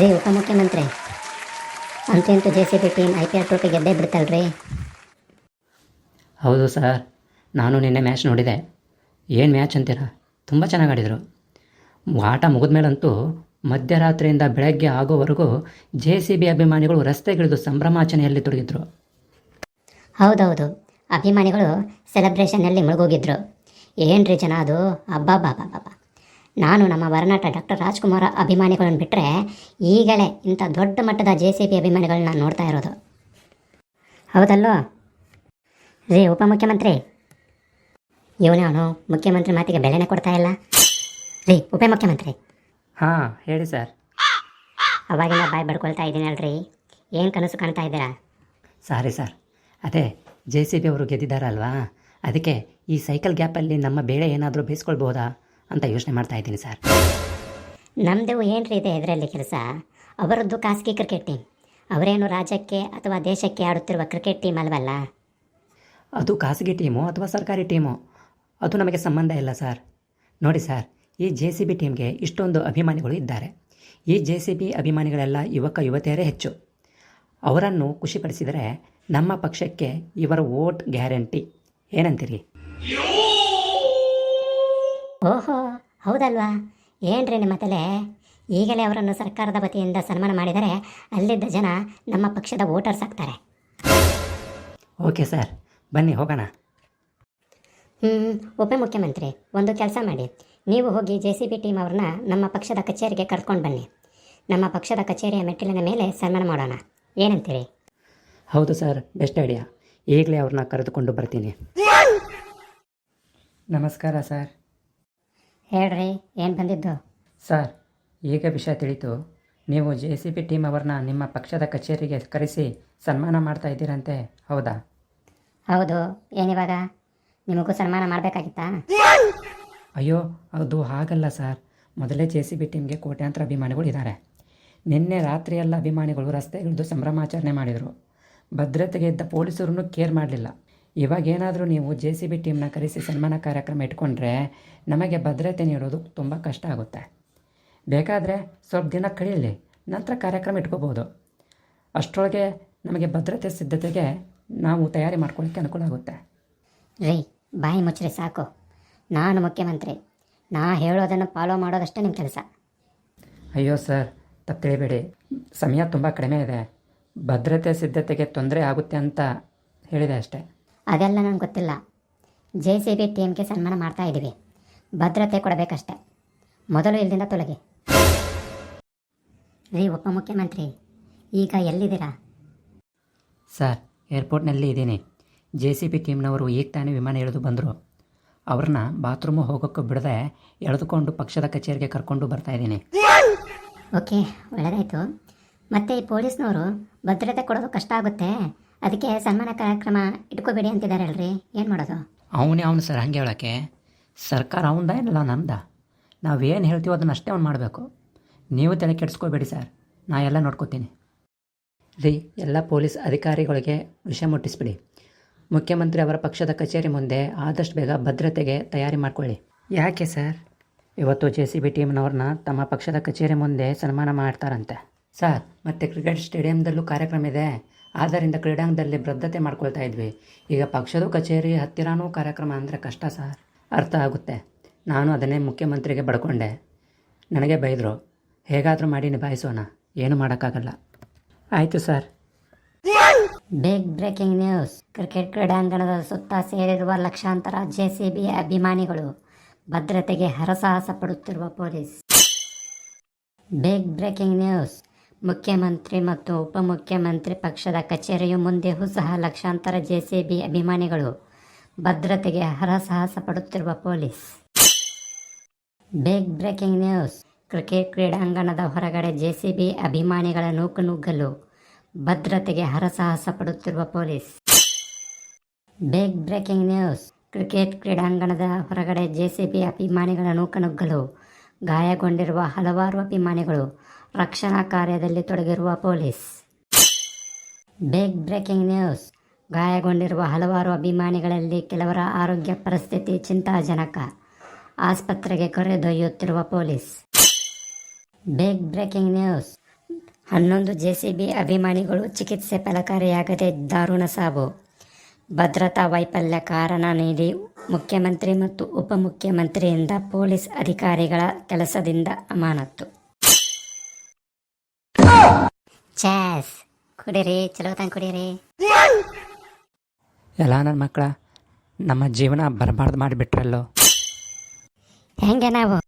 ರೀ ಉಪಮುಖ್ಯಮಂತ್ರಿ ಅಂತೂ ಇಂತೂ J C B team I P L trophy ಗೆದ್ದೇ ಬಿಡ್ತಲ್ರಿ ಹೌದು ಸರ್ ನಾನು ನಿನ್ನೆ ಮ್ಯಾಚ್ ನೋಡಿದೆ. ಏನು ಮ್ಯಾಚ್ ಅಂತೀರಾ? ತುಂಬ ಚೆನ್ನಾಗಿ ಆಡಿದರು. ಆಟ ಮುಗಿದ್ಮೇಲಂತೂ ಮಧ್ಯರಾತ್ರಿಯಿಂದ ಬೆಳಗ್ಗೆ ಆಗೋವರೆಗೂ ಜೆ ಸಿ ಬಿ ಅಭಿಮಾನಿಗಳು ರಸ್ತೆಗಿಳಿದು ಸಂಭ್ರಮಾಚನೆಯಲ್ಲಿ ತೊಡಗಿದ್ರು. ಹೌದೌದು ಅಭಿಮಾನಿಗಳು ಸೆಲೆಬ್ರೇಷನ್ನಲ್ಲಿ ಮುಳುಗೋಗಿದ್ರು. ಏನ್ರಿ ಜನ ಅದು? ಅಬ್ಬಾ ಬಾಬಾ ಬಾಬಾ ನಾನು ನಮ್ಮ ವರನಾಟ ಡಾಕ್ಟರ್ ರಾಜ್ಕುಮಾರ್ ಅಭಿಮಾನಿಗಳನ್ನು ಬಿಟ್ಟರೆ ಈಗಲೇ ಇಂಥ ದೊಡ್ಡ ಮಟ್ಟದ ಜೆ ಸಿ ಬಿ ಅಭಿಮಾನಿಗಳನ್ನ ನೋಡ್ತಾ ಇರೋದು. ಹೌದಲ್ಲೋ ರೀ ಉಪಮುಖ್ಯಮಂತ್ರಿ. ಅವನು ಮುಖ್ಯಮಂತ್ರಿ ಮಾತಿಗೆ ಬೆಲೆನೇ ಕೊಡ್ತಾ ಇಲ್ಲ. ರೀ ಉಪಮುಖ್ಯಮಂತ್ರಿ. ಹಾಂ ಹೇಳಿ ಸರ್. ಅವಾಗಿಂದ ಬಾಯ್ ಬಡ್ಕೊಳ್ತಾ ಇದ್ದೀನಲ್ರಿ ಏನು ಕನಸು ಕಾಣ್ತಾ ಇದ್ದೀರಾ? Sorry sir. ಅದೇ ಜೆ ಸಿ ಬಿ ಅವರು ಗೆದ್ದಿದ್ದಾರಲ್ವಾ? ಅದಕ್ಕೆ ಈ ಸೈಕಲ್ ಗ್ಯಾಪಲ್ಲಿ ನಮ್ಮ ಬೇಳೆ ಏನಾದರೂ ಬೇಯಿಸ್ಕೊಳ್ಬೋದಾ ಅಂತ ಯೋಚನೆ ಮಾಡ್ತಾ ಇದ್ದೀನಿ ಸರ್. ನಮ್ಮದು ಏನ್ರಿ ಇದೆ ಇದರಲ್ಲಿ ಕೆಲಸ? ಅವರದ್ದು ಖಾಸಗಿ ಕ್ರಿಕೆಟ್ ಟೀಮ್ ಅವರೇನು ರಾಜ್ಯಕ್ಕೆ ಅಥವಾ ದೇಶಕ್ಕೆ ಆಡುತ್ತಿರುವ ಕ್ರಿಕೆಟ್ ಟೀಮ್ ಅಲ್ವಲ್ಲ? ಅದು ಖಾಸಗಿ ಟೀಮು ಅಥವಾ ಸರ್ಕಾರಿ ಟೀಮು ಅದು ನಮಗೆ ಸಂಬಂಧ ಇಲ್ಲ ಸರ್. ನೋಡಿ ಸರ್ ಈ ಜೆ ಸಿ ಬಿ ಟೀಮ್ಗೆ ಇಷ್ಟೊಂದು ಅಭಿಮಾನಿಗಳು ಇದ್ದಾರೆ. ಈ ಜೆ ಸಿ ಬಿ ಅಭಿಮಾನಿಗಳೆಲ್ಲ ಯುವಕ ಯುವತಿಯರೇ ಹೆಚ್ಚು. ಅವರನ್ನು ಖುಷಿಪಡಿಸಿದರೆ ನಮ್ಮ ಪಕ್ಷಕ್ಕೆ ಇವರ ವೋಟ್ ಗ್ಯಾರಂಟಿ. ಏನಂತೀರಿ? ಓಹೋ ಹೌದಲ್ವಾ? ಏನ್ರಿ ನಿಮ್ಮ ತಲೆ? ಈಗಲೇ ಅವರನ್ನು ಸರ್ಕಾರದ ವತಿಯಿಂದ ಸನ್ಮಾನ ಮಾಡಿದರೆ ಅಲ್ಲಿದ್ದ ಜನ ನಮ್ಮ ಪಕ್ಷದ ವೋಟರ್ಸ್ ಆಗ್ತಾರೆ. ಓಕೆ ಸರ್ ಬನ್ನಿ ಹೋಗೋಣ. ಹ್ಞೂ ಉಪಮುಖ್ಯಮಂತ್ರಿ ಒಂದು ಕೆಲಸ ಮಾಡಿ. ನೀವು ಹೋಗಿ ಜೆ ಸಿ ಬಿ ಟೀಮ್ ಅವ್ರನ್ನ ನಮ್ಮ ಪಕ್ಷದ ಕಚೇರಿಗೆ ಕರ್ಕೊಂಡು ಬನ್ನಿ. ನಮ್ಮ ಪಕ್ಷದ ಕಚೇರಿಯ ಮೆಟ್ಟಿಲಿನ ಮೇಲೆ ಸನ್ಮಾನ ಮಾಡೋಣ. ಏನಂತೀರಿ? ಹೌದು ಸರ್ ಬೆಸ್ಟ್ ಐಡಿಯಾ. ಈಗಲೇ ಅವ್ರನ್ನ ಕರೆದುಕೊಂಡು ಬರ್ತೀನಿ. ನಮಸ್ಕಾರ ಸರ್. ಹೇಳ್ರಿ ಏನು ಬಂದಿದ್ದು? ಸರ್ ಈಗ ವಿಷಯ ತಿಳಿತು. ನೀವು ಜೆ ಸಿ ಬಿ ಟೀಮ್ ಅವ್ರನ್ನ ನಿಮ್ಮ ಪಕ್ಷದ ಕಚೇರಿಗೆ ಕರೆಸಿ ಸನ್ಮಾನ ಮಾಡ್ತಾ ಇದ್ದೀರಂತೆ ಹೌದಾ? ಹೌದು. ಏನಿವಾಗ ನಿಮಗೂ ಸನ್ಮಾನ ಮಾಡಬೇಕಾಗಿತ್ತಾ? ಅಯ್ಯೋ ಅದು ಹಾಗಲ್ಲ ಸರ್. ಮೊದಲೇ ಜೆ ಸಿ ಬಿ ಟೀಮ್ಗೆ ಕೋಟ್ಯಾಂತರ ಅಭಿಮಾನಿಗಳು ಇದ್ದಾರೆ. ನಿನ್ನೆ ರಾತ್ರಿಯೆಲ್ಲ ಅಭಿಮಾನಿಗಳು ರಸ್ತೆಗಿಳಿದು ಸಂಭ್ರಮಾಚರಣೆ ಮಾಡಿದರು. ಭದ್ರತೆಗೆ ಇದ್ದ ಪೊಲೀಸರನ್ನು ಕೇರ್ ಮಾಡಲಿಲ್ಲ. ಇವಾಗ ಏನಾದರೂ ನೀವು ಜೆ ಸಿ ಬಿ ಟೀಮ್ನ ಕರೆಸಿ ಸನ್ಮಾನ ಕಾರ್ಯಕ್ರಮ ಇಟ್ಕೊಂಡ್ರೆ ನಮಗೆ ಭದ್ರತೆ ನೀಡೋದು ತುಂಬ ಕಷ್ಟ ಆಗುತ್ತೆ. ಬೇಕಾದರೆ ಸ್ವಲ್ಪ ದಿನ ಕಳೀಲಿ ನಂತರ ಕಾರ್ಯಕ್ರಮ ಇಟ್ಕೋಬೋದು. ಅಷ್ಟರೊಳಗೆ ನಮಗೆ ಭದ್ರತೆ ಸಿದ್ಧತೆಗೆ ನಾವು ತಯಾರಿ ಮಾಡ್ಕೊಳ್ಳೋಕ್ಕೆ ಅನುಕೂಲ ಆಗುತ್ತೆ. ರೀ ಬಾಯಿ ಮುಚ್ಚ್ರಿ ಸಾಕು. ನಾನು ಮುಖ್ಯಮಂತ್ರಿ. ನಾ ಹೇಳೋದನ್ನು ಫಾಲೋ ಮಾಡೋದಷ್ಟೇ ನಿಮ್ಮ ಕೆಲಸ. ಅಯ್ಯೋ ಸರ್ ತಪ್ಪು ತಿಳಿಬೇಡಿ ಸಮಯ ತುಂಬ ಕಡಿಮೆ ಇದೆ. ಭದ್ರತೆ ಸಿದ್ಧತೆಗೆ ತೊಂದರೆ ಆಗುತ್ತೆ ಅಂತ ಹೇಳಿದೆ ಅಷ್ಟೇ. ಅದೆಲ್ಲ ನನಗೆ ಗೊತ್ತಿಲ್ಲ. ಜೆ ಸಿ ಬಿ ಟೀಮ್ಗೆ ಸನ್ಮಾನ ಮಾಡ್ತಾ ಇದ್ದೀವಿ ಭದ್ರತೆ ಕೊಡಬೇಕಷ್ಟೆ. ಮೊದಲು ಇಲ್ಲಿಂದ ತೊಲಗಿ. ರೀ ಉಪಮುಖ್ಯಮಂತ್ರಿ ಈಗ ಎಲ್ಲಿದ್ದೀರಾ? ಸರ್ ಏರ್ಪೋರ್ಟ್ನಲ್ಲಿ ಇದ್ದೀನಿ. ಜೆ ಸಿ ಬಿ ಟೀಮ್ನವರು ಈಗ ತಾನೇ ವಿಮಾನ ಇಳಿದು ಬಂದರು. ಅವ್ರನ್ನ ಬಾತ್ರೂಮು ಹೋಗೋಕ್ಕೂ ಬಿಡದೆ ಎಳೆದುಕೊಂಡು ಪಕ್ಷದ ಕಚೇರಿಗೆ ಕರ್ಕೊಂಡು ಬರ್ತಾ ಇದ್ದೀನಿ. ಓಕೆ ಒಳ್ಳೆದಾಯಿತು. ಮತ್ತು ಈ ಪೊಲೀಸ್ನವರು ಭದ್ರತೆ ಕೊಡೋದು ಕಷ್ಟ ಆಗುತ್ತೆ. ಅದಕ್ಕೆ ಸನ್ಮಾನ ಕಾರ್ಯಕ್ರಮ ಇಟ್ಕೋಬೇಡಿ ಅಂತಿದ್ದಾರೆ ಅಲ್ರಿ ಏನು ಮಾಡೋದು? ಅವನೇ ಅವನು ಸರ್ ಹಂಗೆ ಹೇಳೋಕ್ಕೆ. ಸರ್ಕಾರ ಅವನದ ಏನಲ್ಲ ನಮ್ದ? ನಾವೇನು ಹೇಳ್ತೀವೋ ಅದನ್ನು ಅಷ್ಟೇ ಅವ್ನು ಮಾಡಬೇಕು. ನೀವು ತಲೆ ಕೆಡಿಸ್ಕೋಬೇಡಿ ಸರ್. ನಾ ಎಲ್ಲ ನೋಡ್ಕೋತೀನಿ. ರೀ ಎಲ್ಲ ಪೊಲೀಸ್ ಅಧಿಕಾರಿಗಳಿಗೆ ವಿಷಯ ಮುಟ್ಟಿಸ್ಬಿಡಿ. ಮುಖ್ಯಮಂತ್ರಿ ಅವರ ಪಕ್ಷದ ಕಚೇರಿ ಮುಂದೆ ಆದಷ್ಟು ಬೇಗ ಭದ್ರತೆಗೆ ತಯಾರಿ ಮಾಡ್ಕೊಳ್ಳಿ. ಯಾಕೆ ಸರ್? ಇವತ್ತು ಜೆ ಸಿ ಬಿ ಟೀಮ್ನವ್ರನ್ನ ತಮ್ಮ ಪಕ್ಷದ ಕಚೇರಿ ಮುಂದೆ ಸನ್ಮಾನ ಮಾಡ್ತಾರಂತೆ. ಸರ್ ಮತ್ತು ಕ್ರಿಕೆಟ್ ಸ್ಟೇಡಿಯಂದಲ್ಲೂ ಕಾರ್ಯಕ್ರಮ ಇದೆ. ಆದ್ದರಿಂದ ಕ್ರೀಡಾಂಗಣದಲ್ಲಿ ಬದ್ಧತೆ ಮಾಡ್ಕೊಳ್ತಾ ಇದ್ವಿ. ಈಗ ಪಕ್ಷದ ಕಚೇರಿ, ಹತ್ತಿರನೂ ಕಾರ್ಯಕ್ರಮ ಅಂದರೆ ಕಷ್ಟ ಸರ್ ಅರ್ಥ ಆಗುತ್ತೆ. ನಾನು ಅದನ್ನೇ ಮುಖ್ಯಮಂತ್ರಿಗೆ ಬಡ್ಕೊಂಡೆ. ನನಗೆ ಬೈದರು, ಹೇಗಾದರೂ ಮಾಡಿ ನಿಭಾಯಿಸೋಣ, ಏನು ಮಾಡೋಕ್ಕಾಗಲ್ಲ. ಆಯಿತು sir. Big breaking news cricket ಕ್ರೀಡಾಂಗಣದ ಸುತ್ತ ಸೇರಿರುವ ಲಕ್ಷಾಂತರ ಜೆ ಸಿ ಬಿ ಅಭಿಮಾನಿಗಳು ಭದ್ರತೆಗೆ ಹರಸಾಹಸ ಪಡುತ್ತಿರುವ ಪೊಲೀಸ್. ಬಿಗ್ ಬ್ರೇಕಿಂಗ್ ನ್ಯೂಸ್ ಮುಖ್ಯಮಂತ್ರಿ ಮತ್ತು ಉಪಮುಖ್ಯಮಂತ್ರಿ ಪಕ್ಷದ ಕಚೇರಿಯು ಮುಂದೆಯೂ ಸಹ ಲಕ್ಷಾಂತರ ಜೆಸಿಬಿ ಅಭಿಮಾನಿಗಳು ಭದ್ರತೆಗೆ ಹರಸಾಹಸ ಪಡುತ್ತಿರುವ police. Big breaking news cricket ಕ್ರೀಡಾಂಗಣದ ಹೊರಗಡೆ ಜೆಸಿಬಿ ಅಭಿಮಾನಿಗಳ ನೂಕು ನುಗ್ಗಲು ಭದ್ರತೆಗೆ ಹರಸಾಹಸ ಪಡುತ್ತಿರುವ police. Big breaking news cricket ಕ್ರೀಡಾಂಗಣದ ಹೊರಗಡೆ ಜೆಸಿಬಿ ಅಭಿಮಾನಿಗಳ ನೂಕನುಗ್ಗಲು ಗಾಯಗೊಂಡಿರುವ ಹಲವಾರು ಅಭಿಮಾನಿಗಳು ರಕ್ಷಣಾ ಕಾರ್ಯದಲ್ಲಿ ತೊಡಗಿರುವ ಪೊಲೀಸ್. ಬಿಗ್ ಬ್ರೇಕಿಂಗ್ ನ್ಯೂಸ್ ಗಾಯಗೊಂಡಿರುವ ಹಲವಾರು ಅಭಿಮಾನಿಗಳಲ್ಲಿ ಕೆಲವರ ಆರೋಗ್ಯ ಪರಿಸ್ಥಿತಿ ಚಿಂತಾಜನಕ. ಆಸ್ಪತ್ರೆಗೆ ಕರೆದೊಯ್ಯುತ್ತಿರುವ ಪೊಲೀಸ್. ಬಿಗ್ ಬ್ರೇಕಿಂಗ್ ನ್ಯೂಸ್ ಹನ್ನೊಂದು ಜೆಸಿಬಿ ಅಭಿಮಾನಿಗಳು ಚಿಕಿತ್ಸೆ ಫಲಕಾರಿಯಾಗದೆ ದಾರುಣ ಸಾವು. ಭದ್ರತಾ ವೈಫಲ್ಯ ಕಾರಣ ನೀಡಿ ಮುಖ್ಯಮಂತ್ರಿ ಮತ್ತು ಉಪಮುಖ್ಯಮಂತ್ರಿಯಿಂದ ಪೊಲೀಸ್ ಅಧಿಕಾರಿಗಳ ಕೆಲಸದಿಂದ ಅಮಾನತ್ತು. ಚಾಸ್ ಕುಡೀರಿ ಚಲೋ ತಂಗ ಕುಡೀರಿ. ಎಲ್ಲ ನನ್ನ ಮಕ್ಕಳ ನಮ್ಮ ಜೀವನ ಬರಬಾರ್ದು ಮಾಡಿಬಿಟ್ರಲ್ಲೋ? ಹೆಂಗೆ ನಾವು?